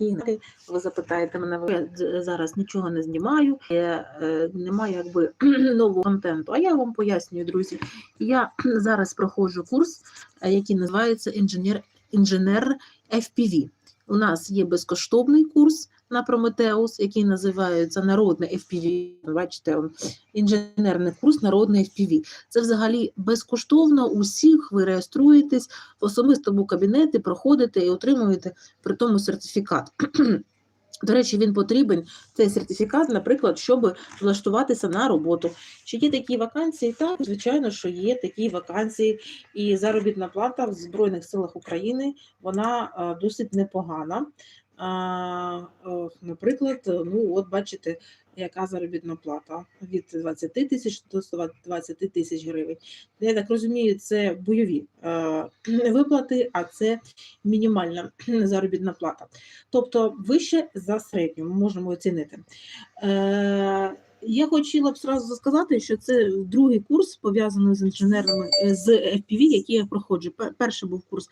спокійно. Ви запитаєте мене, я зараз нічого не знімаю, е, немає якби нового контенту. А я вам пояснюю, друзі. Я зараз проходжу курс, е, який називається інженер, інженер FPV. У нас є безкоштовний курс на Прометеус, який називається Народний FPV. Бачите, інженерний курс Народний FPV. Це взагалі безкоштовно. Усіх ви реєструєтесь в особистому кабінеті, проходите і отримуєте при тому сертифікат. До речі, він потрібен цей сертифікат, наприклад, щоб влаштуватися на роботу. Чи є такі вакансії? Так, звичайно, що є такі вакансії, і заробітна плата в Збройних силах України вона е, досить непогана. Е, Наприклад, ну от бачите, яка заробітна плата від 20 тисяч до 120 тисяч гривень. Я так розумію, це бойові е, виплати, а це мінімальна заробітна плата. Тобто вище за середню ми можемо оцінити. Е, я хотіла б сразу сказати, що це другий курс пов'язаний з інженерами е, з FPV, який я проходжу. Пер- Перший був курс.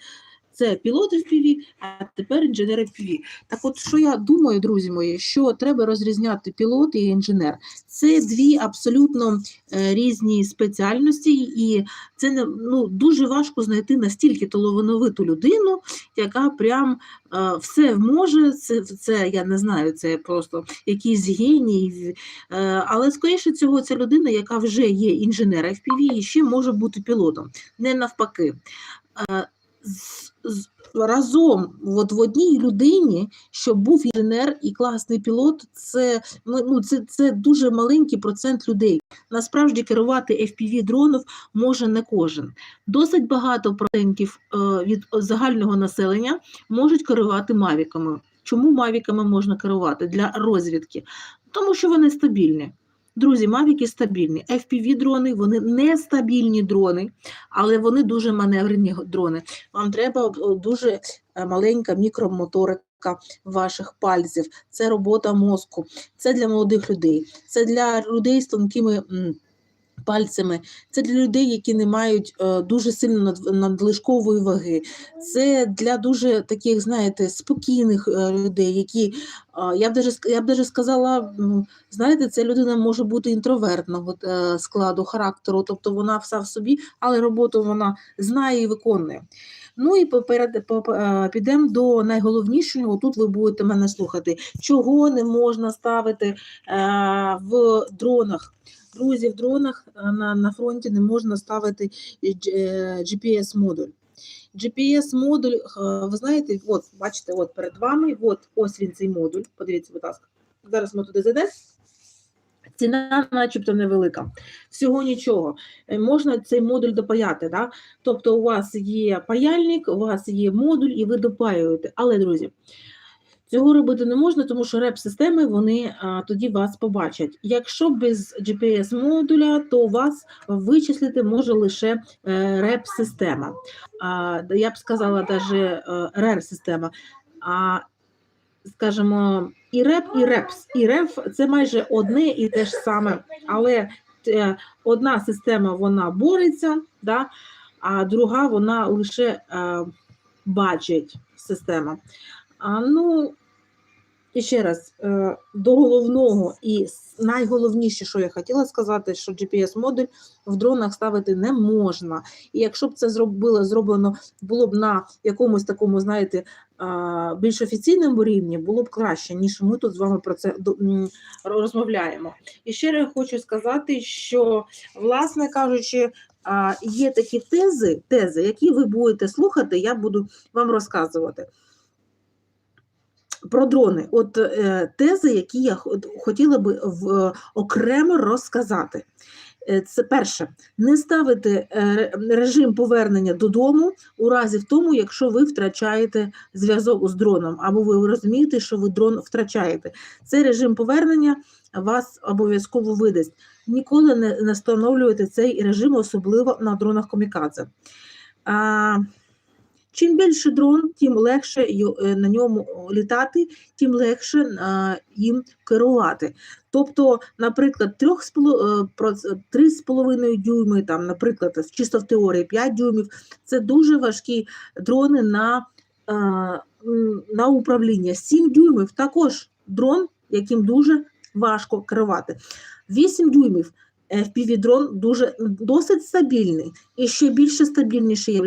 Це пілот FPV, а тепер інженер FPV. Так от, що я думаю, друзі мої, що треба розрізняти пілот і інженер. Це дві абсолютно е, різні спеціальності, і це не ну, дуже важко знайти настільки талановиту людину, яка прям е, все може. Це, це я не знаю, це просто якийсь геній. Е, але скоріше цього, це людина, яка вже є інженер FPV і ще може бути пілотом, не навпаки. Разом от в одній людині, щоб був інженер і класний пілот, це, ну, це, це дуже маленький процент людей. Насправді керувати FPV дронів може не кожен. Досить багато процентів е, від загального населення можуть керувати мавіками. Чому мавіками можна керувати для розвідки? Тому що вони стабільні. Друзі, мавіки стабільні. FPV-дрони, вони не стабільні дрони, але вони дуже маневрені дрони. Вам треба дуже е, маленька мікромоторика ваших пальців. Це робота мозку. Це для молодих людей. Це для людей з тонкими. Пальцями, це для людей, які не мають е, дуже сильно над- надлишкової ваги. Це для дуже таких, знаєте, спокійних е, людей, які я б даже я б даже сказала, знаєте, ця людина може бути інтровертного е, складу характеру, тобто вона вся в собі, але роботу вона знає і виконує. Ну і поперед поп- підемо до найголовнішого. Тут ви будете мене слухати, чого не можна ставити в дронах. Друзі, в дронах е, на, на фронті не можна ставити GPS-модуль. GPS-модуль, е, ви знаєте, от бачите, от перед вами, от ось він цей модуль. Подивіться, будь ласка. Зараз ми туди зайдемо. Ціна начебто невелика. Всього нічого. Е, Можна цей модуль допаяти. Да? Тобто у вас є паяльник, у вас є модуль, і ви допаюєте. Але, друзі, цього робити не можна, тому що реп-системи вони а, тоді вас побачать. Якщо без GPS-модуля, то вас вичислити може лише е, реп-система. Я б сказала, навіть рер-система. А, скажімо, і реп, і репс. І реф це майже одне і те ж саме, але е, одна система вона бореться, да, а друга вона лише е, бачить система. А, ну, і ще раз, е, до головного і найголовніше, що я хотіла сказати, що GPS-модуль в дронах ставити не можна. І якщо б це зробило, зроблено було б на якомусь такому, знаєте, більш офіційному рівні, було б краще, ніж ми тут з вами про це розмовляємо. І ще раз хочу сказати, що, власне кажучи, є такі тези, тези, які ви будете слухати, я буду вам розказувати. Про дрони, от е, тези, які я хотіла би в, е, окремо розказати. Е, Це перше, не ставити режим повернення додому у разі в тому, якщо ви втрачаєте зв'язок з дроном, або ви розумієте, що ви дрон втрачаєте. Цей режим повернення вас обов'язково видасть. Ніколи не встановлюйте цей режим, особливо на дронах комікадзе. Чим більше дрон, тим легше е, на ньому літати, тим легше а, їм керувати. Тобто, наприклад, 3,5 дюйми, там, наприклад, чисто в теорії 5 дюймів, це дуже важкі дрони на, на управління. 7 дюймів також дрон, яким дуже важко керувати. 8 дюймів FPV-дрон дуже досить стабільний. І ще більше стабільніше є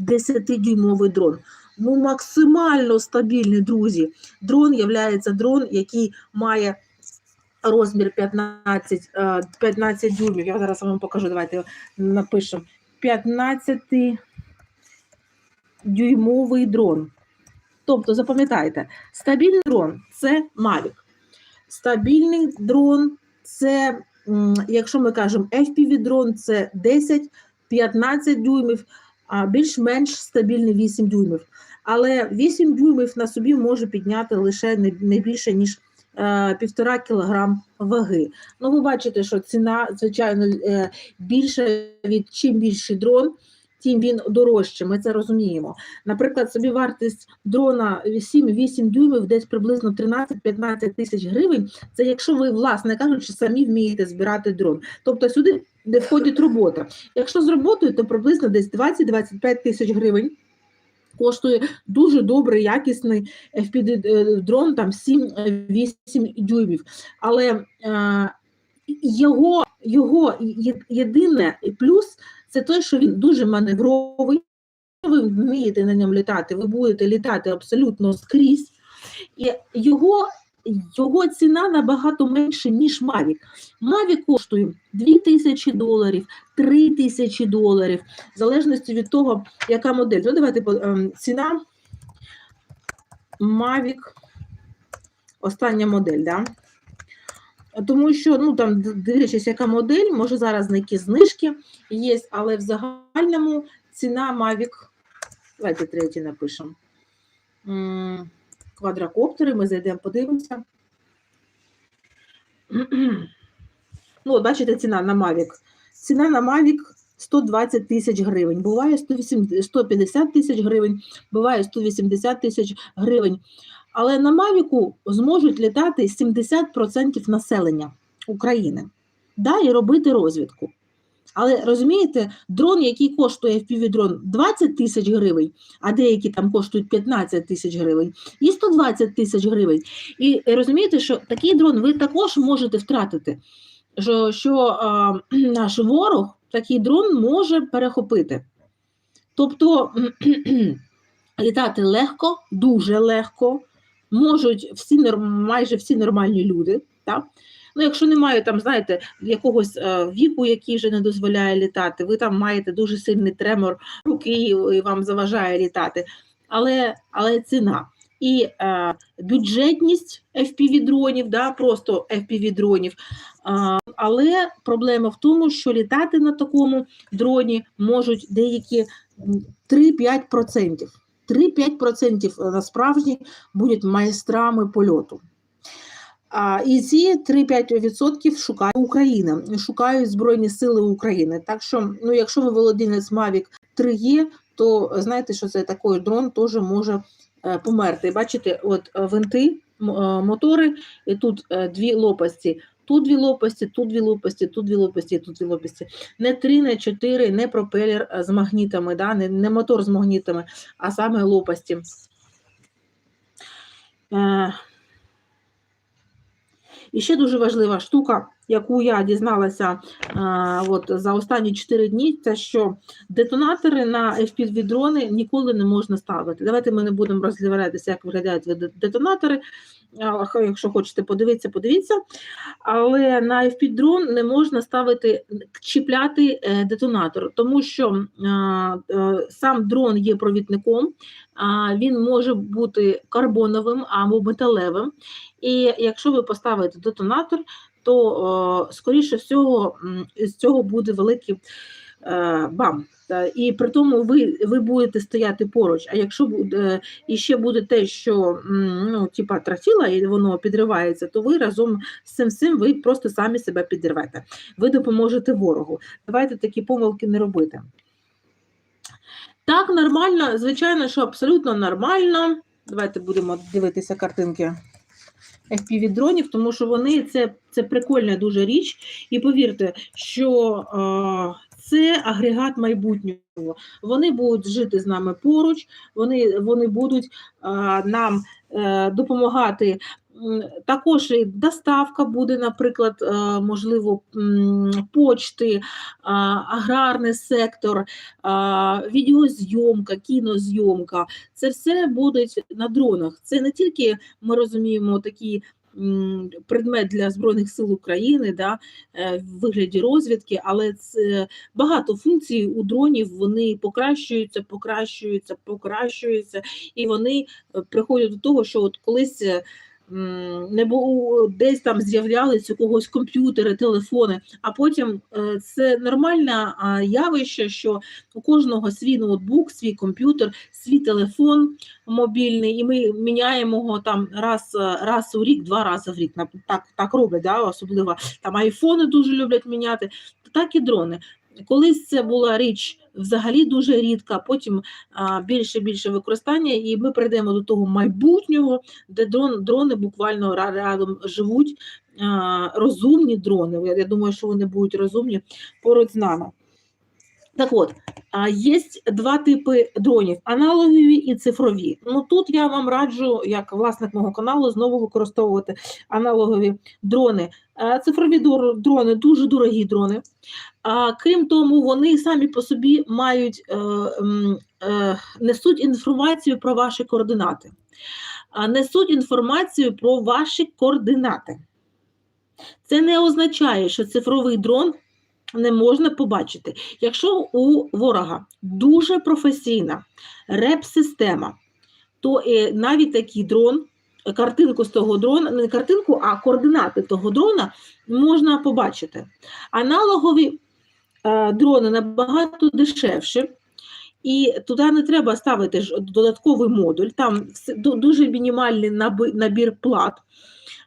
10-дюймовий дрон. Ну, максимально стабільний, друзі. Дрон є дрон, який має розмір 15, е, 15 дюймів. Я зараз вам покажу. Давайте напишемо. 15 дюймовий дрон. Тобто, запам'ятайте, стабільний дрон це Mavic. Стабільний дрон це, якщо ми кажемо FPV-дрон, це 10-15 дюймів, а більш-менш стабільний 8 дюймів. Але 8 дюймів на собі може підняти лише не, більше, ніж е, півтора кілограм ваги. Ну, ви бачите, що ціна, звичайно, більша більше від чим більший дрон, тим він дорожче. Ми це розуміємо. Наприклад, собі вартість дрона 7-8 дюймів, десь приблизно 13-15 тисяч гривень. Це якщо ви, власне кажучи, самі вмієте збирати дрон. Тобто сюди не входить робота. Якщо з роботою, то приблизно десь 20-25 тисяч гривень. Коштує дуже добрий, якісний FPV-дрон, там 7-8 дюймів. Але е, його, його єдине плюс це те, що він дуже маневровий. Ви вмієте на ньому літати, ви будете літати абсолютно скрізь. І його, його ціна набагато менше, ніж Mavic. Mavic коштує 2 тисячі доларів, 3 тисячі доларів, в залежності від того, яка модель. Ну, давайте ем, ціна Mavic, остання модель, да? Тому що, ну там, дивлячись, яка модель, може зараз на які знижки є, але в загальному ціна Mavic, давайте третій напишемо. Квадрокоптери, ми зайдемо, подивимося. Ну, бачите, ціна на Mavic. Ціна на Mavic 120 тисяч гривень. Буває 150 тисяч гривень, буває 180 тисяч гривень. Але на Мавіку зможуть літати 70% населення України. Да, робити розвідку. Але розумієте, дрон, який коштує FPV-дрон 20 тисяч гривень, а деякі там коштують 15 тисяч гривень, і 120 тисяч гривень. І розумієте, що такий дрон ви також можете втратити, що, що а, наш ворог такий дрон може перехопити. Тобто літати легко, дуже легко, можуть всі майже всі нормальні люди. Так? Ну, якщо немає там, знаєте, якогось е, віку, який вже не дозволяє літати, ви там маєте дуже сильний тремор руки і вам заважає літати. Але, але ціна. І е, бюджетність FPV-дронів, да, просто FPV-дронів. А, але проблема в тому, що літати на такому дроні можуть деякі м, 3-5%. 3-5% насправді будуть майстрами польоту. А, і ці 3-5% шукає Україна, шукають Збройні Сили України. Так що, ну, якщо ви володінець Mavic 3E, то знаєте, що це такий дрон теж може е, померти. Бачите, от е, винти, е, мотори, і тут е, дві лопасті. Тут дві лопасті, тут дві лопасті, тут дві лопасті, тут дві лопасті. Не три, не чотири, не пропелер е, з магнітами, да? не, не мотор з магнітами, а саме лопасті. Е, і ще дуже важлива штука, яку я дізналася а, от, за останні 4 дні, це що детонатори на FPV-дрони ніколи не можна ставити. Давайте ми не будемо розглядатися, як виглядають детонатори. Якщо хочете подивитися, подивіться. Але на FPV-дрон не можна ставити, чіпляти е, детонатор, тому що а, е, сам дрон є провідником, а, він може бути карбоновим або металевим. І якщо ви поставите детонатор, то скоріше всього з цього буде великий е, бам. І при тому ви, ви будете стояти поруч. А якщо буде і ще буде те, що ну, типа трафіла, і воно підривається, то ви разом з цим всім ви просто самі себе підірвете. Ви допоможете ворогу. Давайте такі помилки не робити. Так, нормально, звичайно, що абсолютно нормально. Давайте будемо дивитися картинки. FPV-дронів, тому що вони це, це прикольна дуже річ. І повірте, що е, це агрегат майбутнього. Вони будуть жити з нами поруч, вони, вони будуть а, нам е, допомагати. Також і доставка буде, наприклад, е, можливо, почти, аграрний сектор, а, відеозйомка, кінозйомка. Це все будуть на дронах. Це не тільки ми розуміємо такі. Предмет для Збройних сил України да, е, в вигляді розвідки, але це багато функцій у дронів вони покращуються, покращуються, покращуються, і вони е, приходять до того, що от колись е, не було десь там з'являлись у когось комп'ютери, телефони, а потім е, це нормальне явище, що у кожного свій ноутбук, свій комп'ютер, свій телефон мобільний, і ми міняємо його там раз, е, раз у рік, два рази в рік. Так, так роблять, да? особливо там айфони дуже люблять міняти, так і дрони. Колись це була річ взагалі дуже рідка, потім більше більше використання, і ми прийдемо до того майбутнього, де дрон, дрони буквально рядом живуть, розумні дрони. Я думаю, що вони будуть розумні поруч з нами. Так от, є два типи дронів: аналогові і цифрові. Ну тут я вам раджу, як власник мого каналу, знову використовувати аналогові дрони. Цифрові дрони дуже дорогі дрони. А крім тому, вони самі по собі мають е, е, несуть інформацію про ваші координати, несуть інформацію про ваші координати. Це не означає, що цифровий дрон не можна побачити. Якщо у ворога дуже професійна реп-система, то е, навіть такий дрон, картинку з того дрона, не картинку, а координати того дрона можна побачити. Аналогові е, дрони набагато дешевші. І туди не треба ставити ж додатковий модуль, там дуже мінімальний набір плат,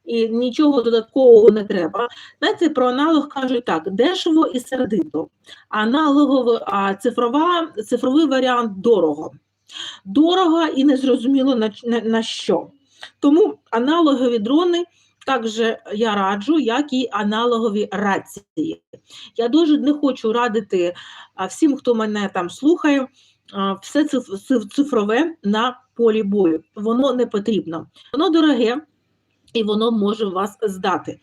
і нічого додаткового не треба. Знаєте, про аналог кажуть так: дешево і сердито. Аналоговий, а цифрова, цифровий варіант дорого. Дорого і незрозуміло на, на, на що. Тому аналогові дрони також я раджу, як і аналогові рації. Я дуже не хочу радити всім, хто мене там слухає, все циф- циф- цифрове на полі бою. Воно не потрібно. Воно дороге і воно може вас здати.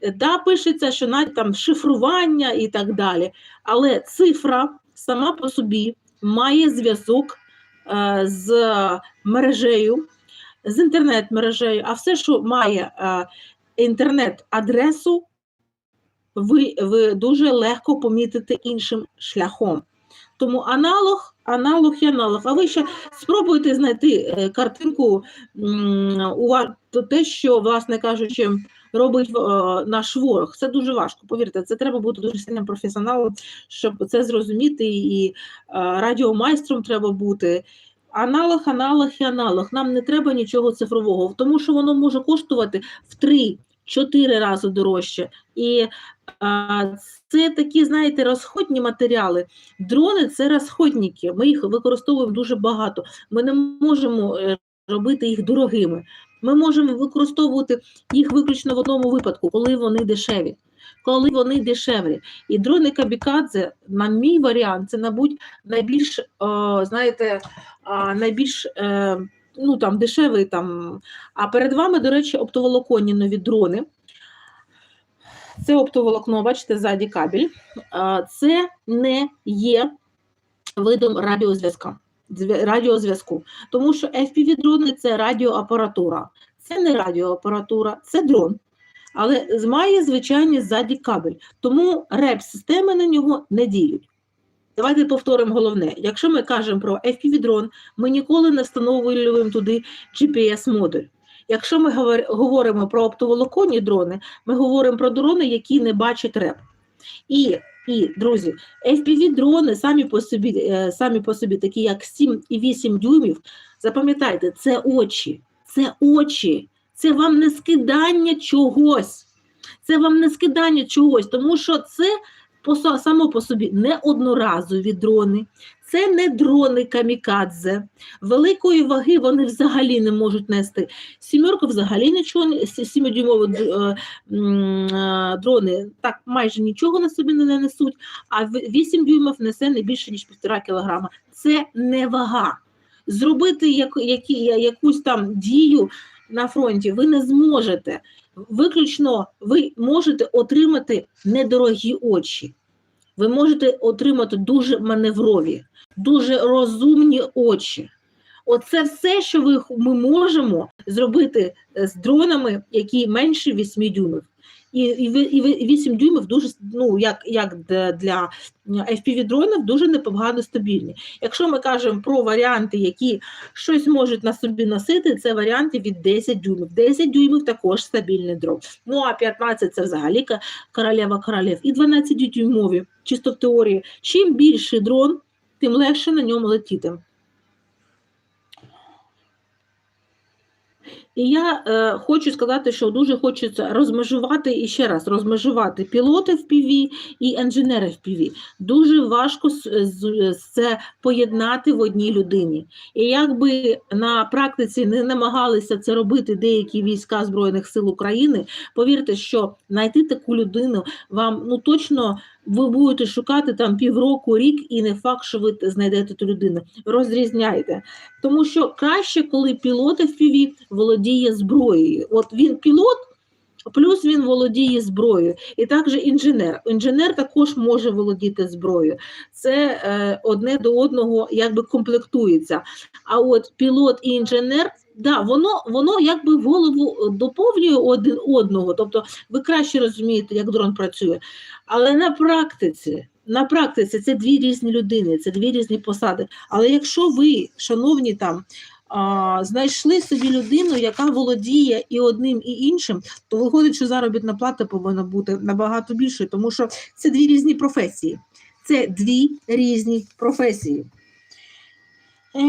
Е, Да, пишеться, що навіть там шифрування і так далі, але цифра сама по собі має зв'язок е, з мережею, з інтернет-мережею, а все, що має е, інтернет-адресу, ви, ви дуже легко помітите іншим шляхом. Тому аналог, аналог і аналог. А ви ще спробуйте знайти е, картинку у те, що, власне кажучи, робить е, наш ворог. Це дуже важко. Повірте, це треба бути дуже сильним професіоналом, щоб це зрозуміти, і е, радіомайстром треба бути. Аналог, аналог і аналог. Нам не треба нічого цифрового, тому що воно може коштувати в 3-4 рази дорожче. І а, це такі, знаєте, розходні матеріали. Дрони це розходники. Ми їх використовуємо дуже багато. Ми не можемо е, робити їх дорогими. Ми можемо використовувати їх виключно в одному випадку, коли вони дешеві. Коли вони дешеві. І дрони Камікадзе, на мій варіант, це, мабуть, найбільш, о, знаєте, найбільш е, ну, там, дешевий. Там. А перед вами, до речі, оптоволоконні нові дрони. Це оптоволокно, бачите, ззаді кабель. Це не є видом радіозв'язка. радіозв'язку. Тому що FPV-дрони це радіоапаратура. Це не радіоапаратура, це дрон. Але має звичайний ззаді кабель. Тому реп-системи на нього не діють. Давайте повторимо головне. Якщо ми кажемо про FPV-дрон, ми ніколи не встановлюємо туди GPS-модуль. Якщо ми говоримо про оптоволоконні дрони, ми говоримо про дрони, які не бачать реп. І, і друзі, FPV-дрони самі по собі, е, самі по собі, такі як 7 і 8 дюймів, запам'ятайте, це очі, це очі, це вам не скидання чогось. Це вам не скидання чогось, тому що це, само по собі не одноразові дрони, це не дрони камікадзе. Великої ваги вони взагалі не можуть нести. Сімерка взагалі нічого не сі- сімидюймові д- е, е, дрони так майже нічого на собі не несуть, а в- 8 дюймів несе не більше ніж півтора кілограма. Це не вага. Зробити як, які, якусь там дію на фронті ви не зможете. Виключно ви можете отримати недорогі очі. Ви можете отримати дуже маневрові, дуже розумні очі. Оце все, що ми можемо зробити е, з дронами, які менше 8 дюймів. І, і, ви- і ви- 8 дюймів дуже ну, як, як для- для FPV-дронів дуже непогано стабільні. Якщо ми кажемо про варіанти, які щось можуть на собі носити, це варіанти від 10 дюймів. 10 дюймів також стабільний дрон. Ну а 15 це взагалі королева королев. І 12 дюймові, чисто в теорії. Чим більший дрон, тим легше на ньому летіти. І я е, хочу сказати, що дуже хочеться розмежувати і ще раз розмежувати пілоти в PV і інженери в PV. Дуже важко з- це поєднати в одній людині. І якби на практиці не намагалися це робити деякі війська Збройних сил України, повірте, що знайти таку людину вам ну точно ви будете шукати там півроку, рік, і не факт, що ви знайдете ту людину. Розрізняйте. Тому що краще, коли пілот FPV володіє зброєю. От він пілот, плюс він володіє зброєю. І також інженер. Інженер також може володіти зброєю. Це е, одне до одного якби комплектується. А от пілот і інженер. Да, воно воно якби голову доповнює один одного, тобто ви краще розумієте, як дрон працює. Але на практиці, на практиці це дві різні людини, це дві різні посади. Але якщо ви, шановні там, а, знайшли собі людину, яка володіє і одним, і іншим, то виходить, що заробітна плата повинна бути набагато більшою, тому що це дві різні професії. Це дві різні професії. Е,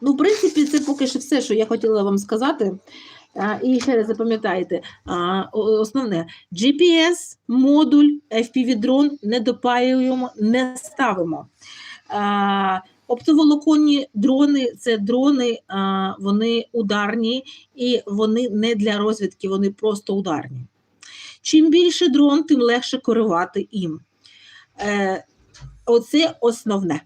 Ну, в принципі, це поки що все, що я хотіла вам сказати. А, І ще раз запам'ятайте, основне GPS, модуль, FPV-дрон не допаюємо, не ставимо. А, Оптоволоконні дрони це дрони, а, вони ударні і вони не для розвідки, вони просто ударні. Чим більше дрон, тим легше керувати їм. Е, Оце основне.